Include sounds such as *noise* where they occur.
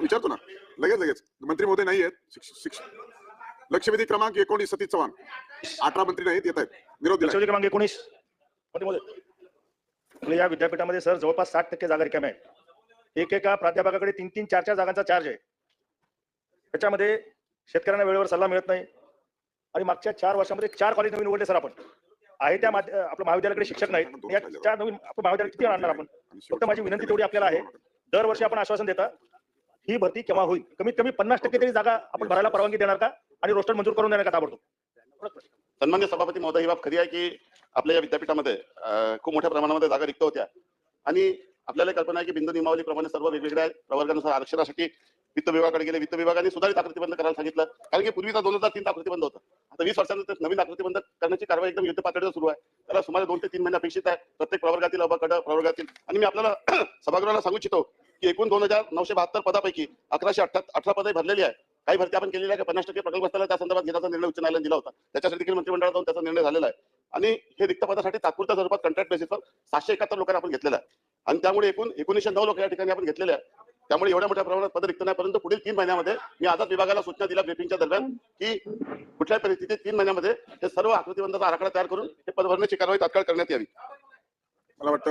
विचारतो ना. लगेच लगेच. मंत्री महोदय नाही आहेत. शिक्ष- लक्षवेधी क्रमांक एकोणीस सतीश चव्हाण. अठरा मंत्री नाहीत येत आहेत. निरोध दिला लक्षवेधी क्रमांक एकोणीस. मध्ये मध्ये आपल्या या विद्यापीठामध्ये सर जवळपास साठ टक्के जागा रिकाम्या आहेत. एकेका प्राध्यापकाकडे तीन तीन चार चार जागांचा चार्ज आहे. त्याच्यामध्ये शेतकऱ्यांना वेळेवर सल्ला मिळत नाही. आणि मागच्या चार वर्षामध्ये चार कॉलेज नवीन उघडले सर आपण. आहे त्या आपल्या महाविद्यालयाकडे शिक्षक नाहीत. या चार नवीन आपण महाविद्यालय किती आणणार आपण? फक्त माझी विनंती तेवढी आपल्याला आहे. दरवर्षी आपण आश्वासन देता. ही भरती केव्हा होईल? कमीत कमी पन्नास टक्के तरी जागा आपण भरायला परवानगी देणार का? आणि रोस्टर मंजूर करून देणार का ताबडतोब? सन्मान्य सभापती महोदय ही बाब खरी आहे की आपल्या या विद्यापीठामध्ये खूप मोठ्या प्रमाणामध्ये जागा रिक्त होत्या. आणि आपल्याला कल्पना आहे की बिंदू नियमावलीप्रमाणे सर्व वेगवेगळ्या प्रवर्गानुसार आरक्षणासाठी वित्त विभागाकडे गेले. वित्त विभागाने सुधारित आकृतीबंध करायला सांगितलं. कारण की पूर्वीचा दोन हजार तीन आकृतीबंध होता. आता वीस वर्षानंतर नवीन आकृतीबंध करण्याची कारवाई एकदम युद्ध पातळीवर सुरू आहे. त्याला सुमारे दोन ते तीन महिने अपेक्षित आहे. प्रत्येक प्रवर्गातील अबकड प्रवर्गातील आणि मी आपल्याला *clears throat* सभागृहाला सांगू इच्छितो की एकूण दोन हजार नऊशे बहात्तर पदापैकी अकराशे अठरा अठरा पदे भरलेली आहे. काही भरती आपण केलेली आहे पन्नास टक्के प्रकल्प असताना त्या संदर्भात घेण्याचा निर्णय उच्च न्यायालयाने दिला होता. त्याच्यासाठी देखील मंत्रिमंडळात जाऊन त्याचा निर्णय झालेला आहे. आणि हे रिक्त पदासाठी तात्पुरत्या स्वरूपात कॉन्ट्रॅक्ट बेसिसवर सातशे एकाहत्तर लोकांना आपण घेतलेला आहे. आणि त्यामुळे एकूण एकोणीसशे नऊ लोक या ठिकाणी आपण घेतलेले आहे त्यामुळे एवढ्या मोठ्या प्रमाणात पद रिक्त नाही. परंतु पुढील तीन महिन्यामध्ये मी आझाद विभागाला सूचना दिल्या ब्रिफिंगच्या दरम्यान की कुठल्याही परिस्थितीत तीन महिन्यामध्ये हे सर्व आकृतीबंधाचा आराखडा तयार करून हे पद भरण्याची कारवाई तात्काळ करण्यात यावी. मला वाटतं